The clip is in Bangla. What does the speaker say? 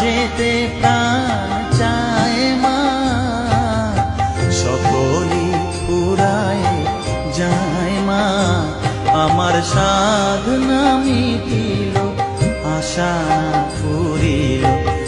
যেতে চায় মা। সকলই পুরায় যায় মা। আমার সাধনা মিটিল আশা না